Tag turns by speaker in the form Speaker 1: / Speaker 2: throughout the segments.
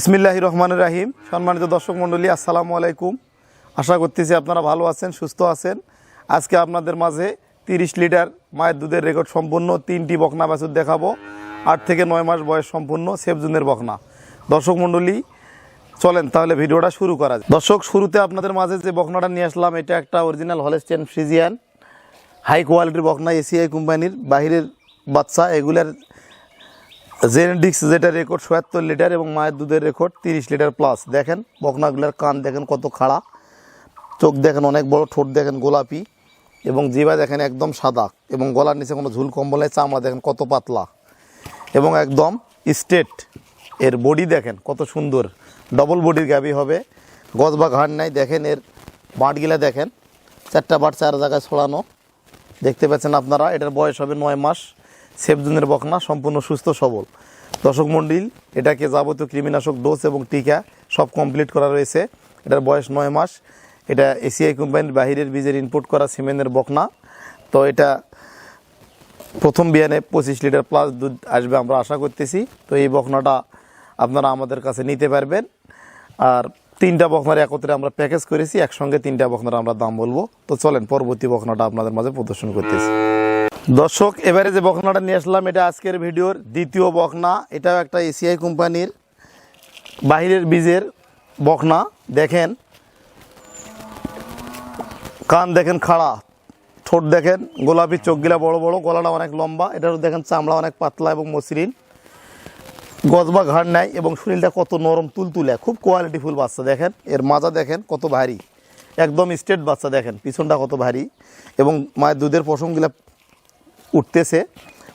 Speaker 1: বিসমিল্লাহ রহমান রাহিম। সম্মানিত দর্শক মণ্ডলী, আসসালামু আলাইকুম। আশা করতেছি আপনারা ভালো আছেন, সুস্থ আছেন। আজকে আপনাদের মাঝে তিরিশ লিটার মায়ের দুধের রেকর্ড সম্পূর্ণ, তিনটি বকনা বাছুর দেখাবো। আট থেকে নয় মাস বয়স সম্পূর্ণ, সেফজুনের বকনা। দর্শক মণ্ডলী, চলেন তাহলে ভিডিওটা শুরু করা যায় দর্শক, শুরুতে আপনাদের মাঝে যে বকনাটা নিয়ে আসলাম, এটা একটা অরিজিনাল হলেস্টেন ফ্রিজিয়ান হাই কোয়ালিটির বকনা এসিআই কোম্পানির। বাহিরের বাচ্চা, এগুলার জেনেটিক্স যেটা রেকর্ড সোয়াত্তর লিটার এবং মায়ের দুধের রেকর্ড তিরিশ লিটার প্লাস দেখেন, বকনাগুলার কান দেখেন কত খাড়া। চোখ দেখেন অনেক বড়, ঠোঁট দেখেন গোলাপি। এবং জিবা দেখেন একদম সাদা। এবং গলার নিচে কোনো ঝুল কম্বল চামড়া দেখেন কত পাতলা। এবং একদম স্টেট এর বডি দেখেন কত সুন্দর। ডবল বডির গাবি হবে। গজ বা ঘাড় নাই, দেখেন এর বাঁটগুলা দেখেন। চারটা বাট চার জায়গায় ছড়ানো। দেখতে পাচ্ছেন আপনারা, এটার বয়স হবে নয় মাস। সেফজুনের বকনা, সম্পূর্ণ সুস্থ, সবল। দর্শক মন্ডিল, এটাকে যাবতীয় কৃমিনাশক ডোজ এবং টিকা সব কমপ্লিট করা রয়েছে। এটার বয়স নয় মাস। এটা এসিআই কোম্পানির বাহিরের বীজের ইনপুট করা সিমেন্টের বকনা। তো এটা প্রথম বিয়ানে পঁচিশ লিটার প্লাস দুধ আসবে আমরা আশা করতেছি। তো এই বকনাটা আপনারা আমাদের কাছে নিতে পারবেন। আর তিনটা বকনার একত্রে আমরা প্যাকেজ করেছি। একসঙ্গে তিনটা বকনার আমরা দাম বলব। তো চলেন, পরবর্তী বকনাটা আপনাদের মাঝে প্রদর্শন করতেছি। দর্শক, এবারে যে বকনাটা নিয়ে আসলাম, এটা আজকের ভিডিওর দ্বিতীয় বকনা এটাও একটা এসিআই কোম্পানির বাহিরের বীজের বকনা দেখেন, কান দেখেন খাড়া, ঠোঁট দেখেন, গোলাপি চোখগুলা বড় বড়, গলাটা অনেক লম্বা, এটারও দেখেন চামড়া অনেক পাতলা এবং মসৃণ। গজবা ঘাড় নেয় এবং শরীরটা কত নরম, তুলতুলে, খুব কোয়ালিটিফুল বাচ্চা, দেখেন। এর মাজা দেখেন কত ভারী, একদম স্ট্রেট বাচ্চা, দেখেন, পিছনটা কত ভারী এবং মায়ের দুধের পশমগুলা উঠতেছে।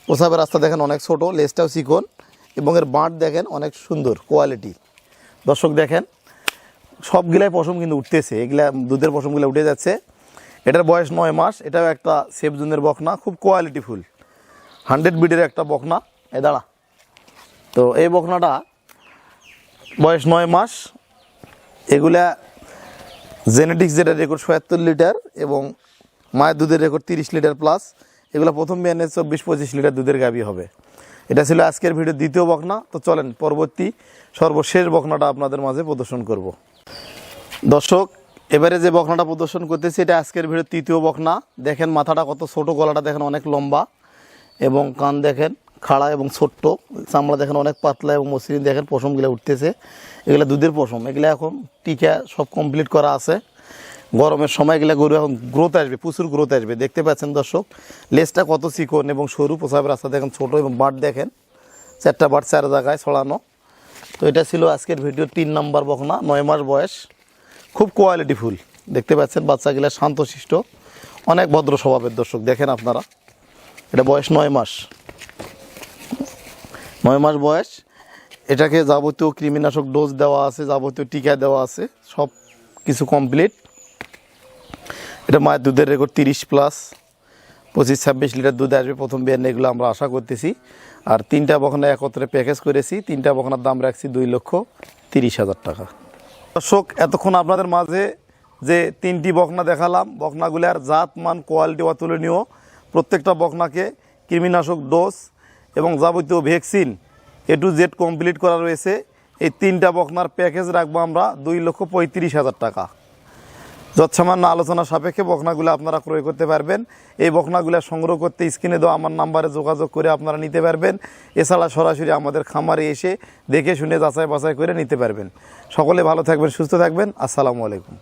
Speaker 1: প্রসাবের রাস্তা দেখেন অনেক ছোট লেজটাও চিকন এবং এর বাঁট দেখেন অনেক সুন্দর কোয়ালিটি দর্শক দেখেন, সবগুলাই পশম কিন্তু উঠতেছে, এগুলা দুধের পশমগুলো উঠে যাচ্ছে। এটার বয়স নয় মাস, এটাও একটা সেফ জুনের বকনা, খুব কোয়ালিটিফুল হান্ড্রেড বিডের একটা বকনা। এ দাঁড়া। তো এই বকনাটা বয়স নয় মাস, এগুলা জেনেটিক্স যেটা রেকর্ড সয়াত্তর লিটার এবং মায়ের দুধের রেকর্ড তিরিশ লিটার প্লাস এগুলো প্রথম বিয়ানে চব্বিশ, পঁচিশ লিটার দুধের গাবি হবে। এটা ছিল আজকের ভিডিও দ্বিতীয় বকনা। তো চলেন, পরবর্তী সর্বশেষ বকনাটা আপনাদের মাঝে প্রদর্শন করব। দর্শক, এবারে যে বকনাটা প্রদর্শন করতেছি, এটা আজকের ভিডিও তৃতীয় বকনা। দেখেন মাথাটা কত ছোট, গলাটা দেখেন অনেক লম্বা এবং কান দেখেন খাড়া এবং ছোট্ট। চামড়া দেখেন অনেক পাতলা এবং মসৃণ। দেখেন পশমগুলো উঠতেছে। এগুলো দুধের পশম। এগুলো এখন টিকা সব কমপ্লিট করা আছে। গরমের সময় এগুলো গরু এখন গ্রোথ আসবে, প্রচুর গ্রোথ আসবে। দেখতে পাচ্ছেন দর্শক লেজটা কত চিকন এবং সরু প্রসাবের রাস্তা দেখেন, ছোট এবং বাট দেখেন। চারটা বাট চার জায়গায় ছড়ানো। তো এটা ছিল আজকের ভিডিও তিন নাম্বার বকনা, নয় মাস বয়স। খুব কোয়ালিটিফুল দেখতে পাচ্ছেন বাচ্চাগুলো শান্তশিষ্ট। অনেক ভদ্র স্বভাবের দর্শক, দেখেন আপনারা। এটা বয়স নয় মাস। নয় মাস বয়স। এটাকে যাবতীয় কৃমিনাশক ডোজ দেওয়া আছে, যাবতীয় টিকা দেওয়া আছে, সব কিছু কমপ্লিট এটা মায়ের দুধের রেকর্ড তিরিশ প্লাস পঁচিশ, ছাব্বিশ লিটার দুধ আসবে প্রথম বিয়ান এগুলো আমরা আশা করতেছি। আর তিনটা বখনা একত্রে প্যাকেজ করেছি। তিনটা বখনার দাম রাখছি দুই লক্ষ তিরিশ হাজার টাকা। দর্শক, এতক্ষণ আপনাদের মাঝে যে তিনটি বকনা দেখালাম বকনাগুলার জাত, মান কোয়ালিটি অতুলনীয় প্রত্যেকটা বকনাকে কৃমিনাশক ডোজ এবং যাবতীয় vaccine A to Z complete করা রয়েছে। এই তিনটা বকনার প্যাকেজ রাখব আমরা দুই লক্ষ পঁয়ত্রিশ হাজার টাকা। যৎসামান্য আলোচনা সাপেক্ষে বকনাগুলো আপনারা ক্রয় করতে পারবেন। এই বকনাগুলো সংগ্রহ করতে স্ক্রিনে দেওয়া আমার নাম্বারে যোগাযোগ করে আপনারা নিতে পারবেন। এছাড়া সরাসরি আমাদের খামারে এসে দেখে শুনে যাচাই বাছাই করে নিতে পারবেন। সকলে ভালো থাকবেন, সুস্থ থাকবেন। আসসালামু আলাইকুম।